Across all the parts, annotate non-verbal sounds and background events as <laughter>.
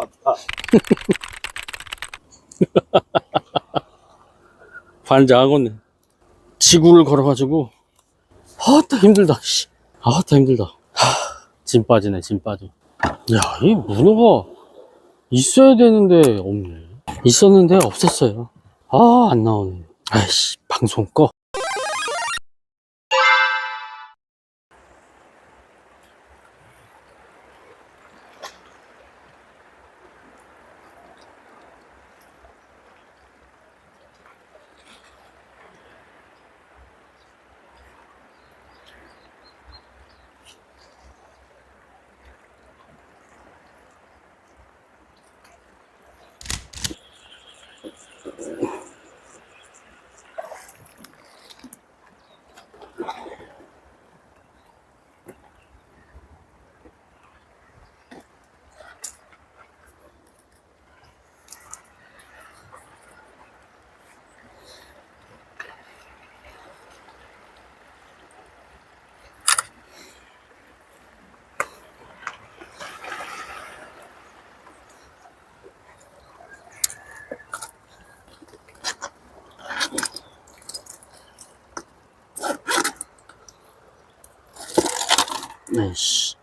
갔다. 반장하겠네. <laughs> 지구를 걸어가지고, 아따 힘들다, 씨. 아따 힘들다. 하, 짐 빠지네, 짐 빠져. 야, 이 문어가 있어야 되는데 없네. 있었는데 없었어요. 아, 안 나오네. 아이씨, 방송 꺼. 아이씨.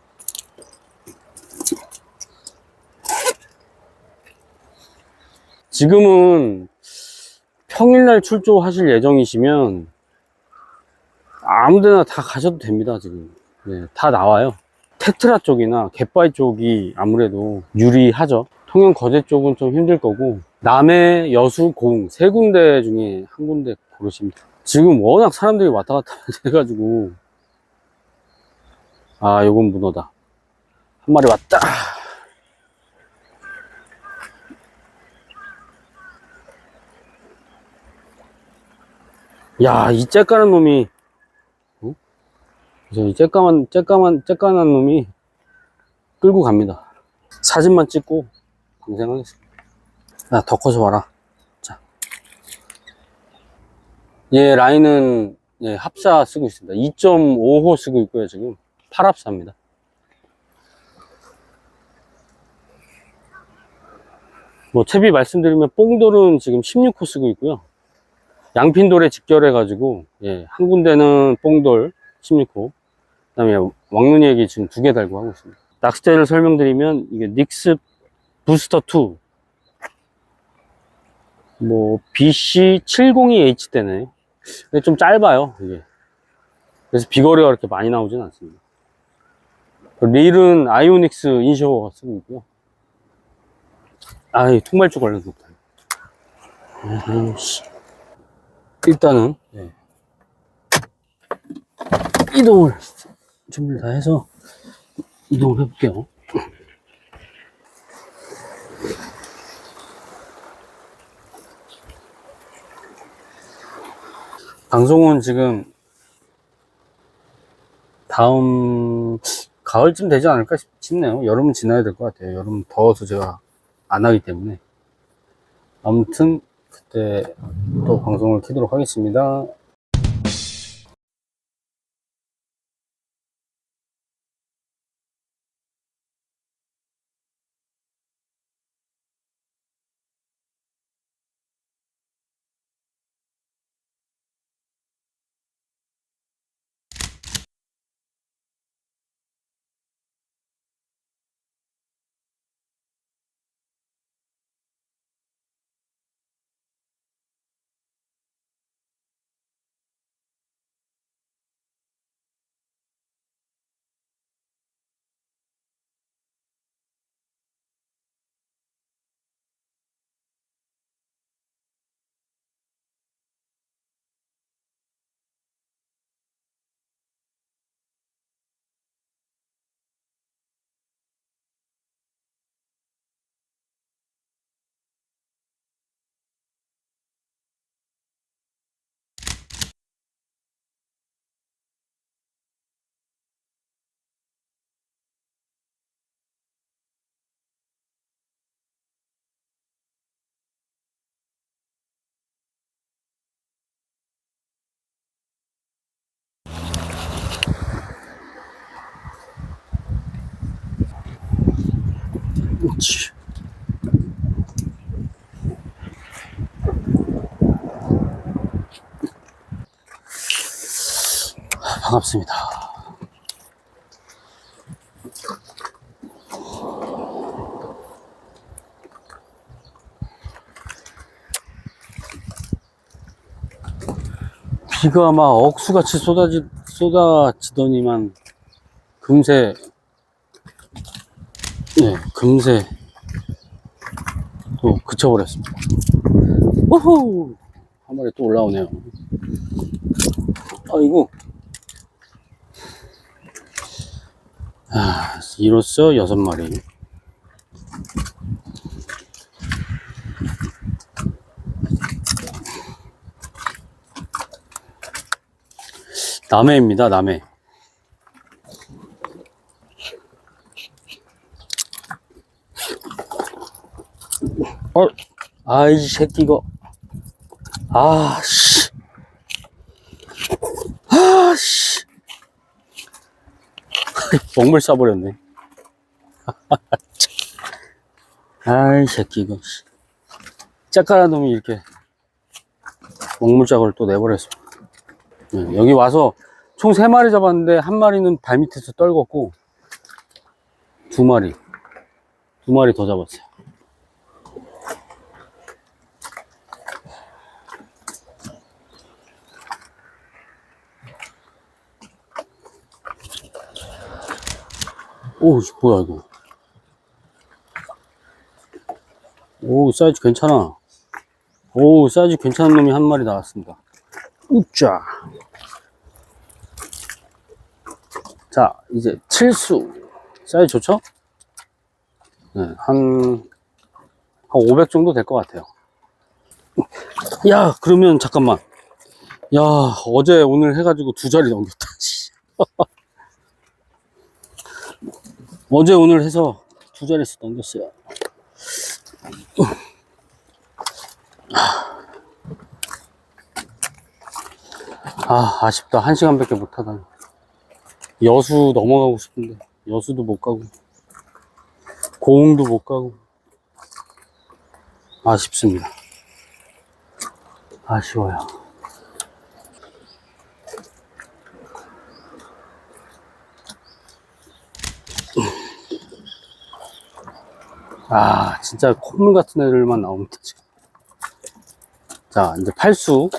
지금은 평일날 출조하실 예정이시면 아무데나 다 가셔도 됩니다, 지금. 네, 다 나와요. 테트라 쪽이나 갯바위 쪽이 아무래도 유리하죠. 통영 거제 쪽은 좀 힘들 거고, 남해, 여수, 공, 세 군데 중에 한 군데 돼요. 지금 워낙 사람들이 왔다 갔다 <laughs> 해가지고, 아, 요건 문어다. 한 마리 왔다. 야, 이 째까는 놈이, 어? 이 째까만, 째까만, 째까만 놈이 끌고 갑니다. 사진만 찍고 방생하겠습니다. 야, 더 커서 와라. 자. 얘 라인은 예, 합사 쓰고 있습니다. 2.5호 쓰고 있고요, 지금. 8합사입니다. 뭐, 채비 말씀드리면, 뽕돌은 지금 16호 쓰고 있고요. 양핀돌에 직결해가지고, 예, 한 군데는 뽕돌 16호, 그 다음에 왕눈이에게 지금 두 개 달고 하고 있습니다. 낚싯대를 설명드리면, 이게 닉스 부스터 2. 뭐, BC702H대네. 근데 좀 짧아요, 이게. 그래서 비거리가 그렇게 많이 나오진 않습니다. 그 릴은 아이오닉스 인쇼가 쓰고 있고요. 아이, 통발주 걸려서 못하네. 아이씨. 일단은, 네. 이동을 준비를 다 해서 이동을 해볼게요. 방송은 지금 다음 가을쯤 되지 않을까 싶- 싶네요. 여름은 지나야 될 것 같아요. 여름 더워서 제가 안 하기 때문에. 아무튼 그때 또 방송을 키도록 하겠습니다. 그렇지. 반갑습니다. 비가 막 억수같이 쏟아지, 쏟아지더니만 금세 네, 금세 또 그쳐버렸습니다. 오호! 한 마리 또 올라오네요. 아이고. 아, 이로써 여섯 마리. 남해입니다, 남해. 어, 아이 새끼 이거. 아, 씨. 아, 씨. <laughs> 먹물 싸버렸네. <laughs> 아이 새끼 이거. 씨. 짝깔한 놈이 이렇게 먹물짝을 또 내버렸어. 네, 여기 와서 총세 마리 잡았는데 한 마리는 발밑에서 떨궜고 두 마리, 두 마리 더 잡았어요. 오, 씨, 뭐야, 이거. 오, 사이즈 괜찮아. 오, 사이즈 괜찮은 놈이 한 마리 나왔습니다. 우짜. 자, 이제 칠수. 사이즈 좋죠? 네, 한, 한 500 정도 될 것 같아요. 야, 그러면 잠깐만. 야, 어제 오늘 해가지고 두 자리 넘겼다. <laughs> 씨. 어제 오늘 해서 두 자릿수 넘겼어요. 아, 아쉽다. 한 시간밖에 못 하다니. 여수 넘어가고 싶은데, 여수도 못 가고, 고흥도 못 가고, 아쉽습니다. 아쉬워요. 아, 진짜 콧물 같은 애들만 나옵니다, 지금. 자, 이제 팔수.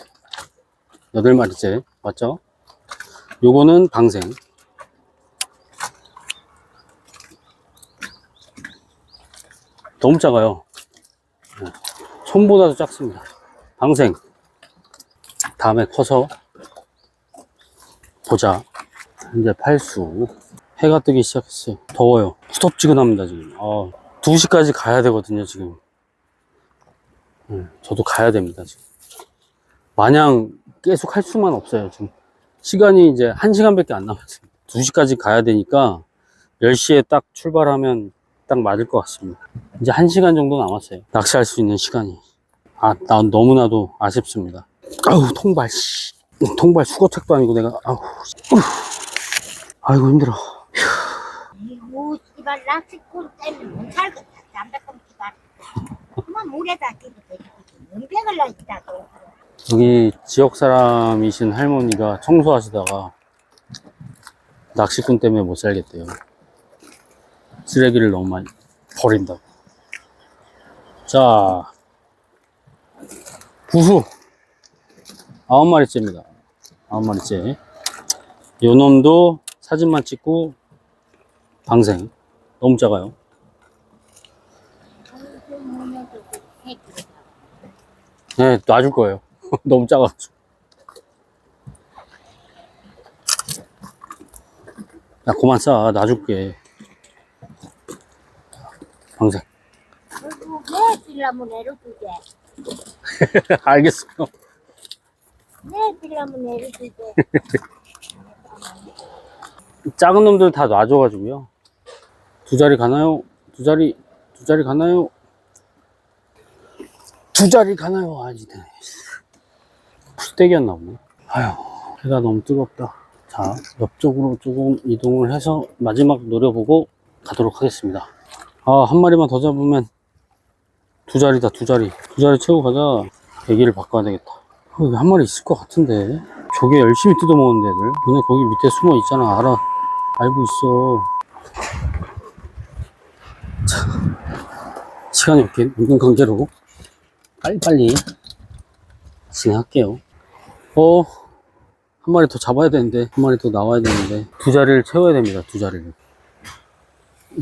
여덟 마리째. 맞죠? 요거는 방생. 너무 작아요. 네. 손보다도 작습니다. 방생. 다음에 커서 보자. 이제 팔수. 해가 뜨기 시작했어요. 더워요. 후덥지근합니다, 지금. 아, 2시까지 가야 되거든요, 지금. 네, 저도 가야 됩니다, 지금. 마냥 계속 할 수만 없어요, 지금. 시간이 이제 1시간밖에 안 남았어요. 2시까지 가야 되니까 10시에 딱 출발하면 딱 맞을 것 같습니다. 이제 1시간 정도 남았어요. 낚시할 수 있는 시간이. 아, 나 너무나도 아쉽습니다. 아우, 통발, 씨. 통발 수거책도 아니고 내가, 아우. 아이고, 힘들어. 여기 지역 사람이신 할머니가 청소하시다가 낚시꾼 때문에 못 살겠대요. 쓰레기를 너무 많이 버린다고. 자, 부수. 아홉 마리째입니다. 아홉 마리째. 요 놈도 사진만 찍고 방생. 너무 작아요. 네, 놔줄 거예요. <laughs> 너무 작아가지고. 야, 그만 싸. 놔줄게. 방생. <laughs> 알겠어요. 내려주게. <laughs> 작은 놈들 다 놔줘가지고요. 두 자리 가나요? 두 자리, 두 자리 가나요? 두 자리 가나요? 아니네. 풀떼기였나 보네. 아휴, 해가 너무 뜨겁다. 자, 옆쪽으로 조금 이동을 해서 마지막 노려보고 가도록 하겠습니다. 아, 한 마리만 더 잡으면 두 자리다, 두 자리. 두 자리 채우고 가자. 애기를 바꿔야 되겠다. 어, 여기 한 마리 있을 것 같은데. 조개 열심히 뜯어먹는 애들. 너네 거기 밑에 숨어 있잖아. 알아. 알고 있어. 시간이 없게, 없는 관계로 빨리빨리 진행할게요. 어, 한 마리 더 잡아야 되는데, 한 마리 더 나와야 되는데, 두 자리를 채워야 됩니다, 두 자리를.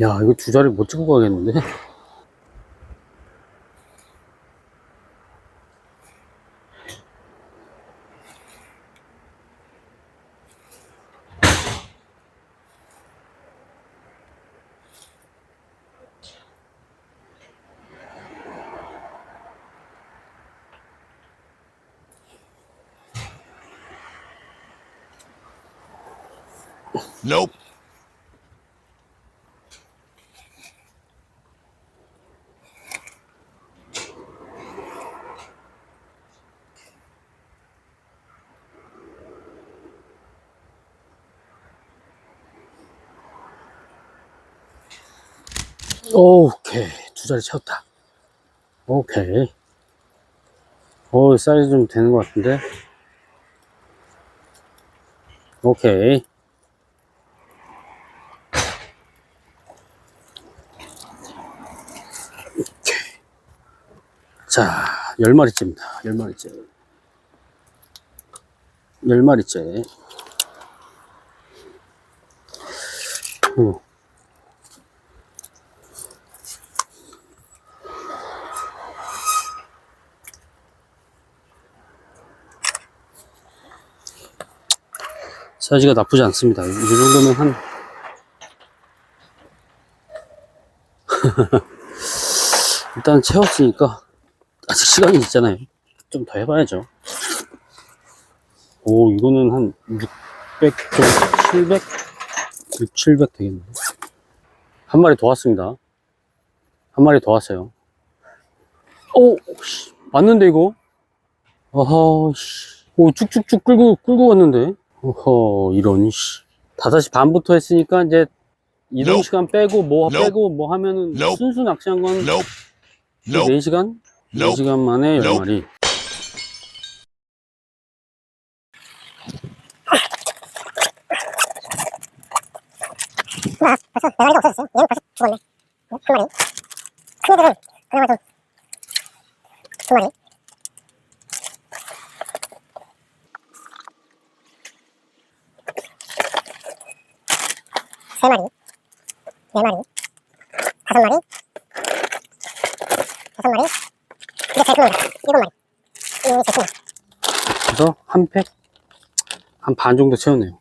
야, 이거 두 자리 못 찍고 가겠는데? Nope. 오케이. 두 자리 채웠다. 오케이. 오, 사이즈 좀 되는 것 같은데? 오케이. 자, 열 마리째입니다. 열 마리째. 열 마리째. 오. 사이즈가 나쁘지 않습니다. 이 정도면 한 <laughs> 일단 채웠으니까 시간이 있잖아요. 좀 더 해봐야죠. 오 이거는 한 600, 정도, 700, 6, 700 되겠네. 한 마리 더 왔습니다. 한 마리 더 왔어요. 오, 씨, 맞는데 이거? 씨. 오, 쭉쭉쭉 끌고, 끌고 갔는데? 어허, 이런, 씨. 5시 반부터 했으니까 이제 이동. 시간 빼고 뭐. 빼고 뭐 하면은. 순수 낚시한 건 Nope. Nope. 4시간? Nope. 4시간 만에 Nope. 10마리. 세 마리, 네. 마리, 다섯 마리, 다섯 마리, 제 손으로. 그래서 한 팩? 한 반 정도 채웠네요.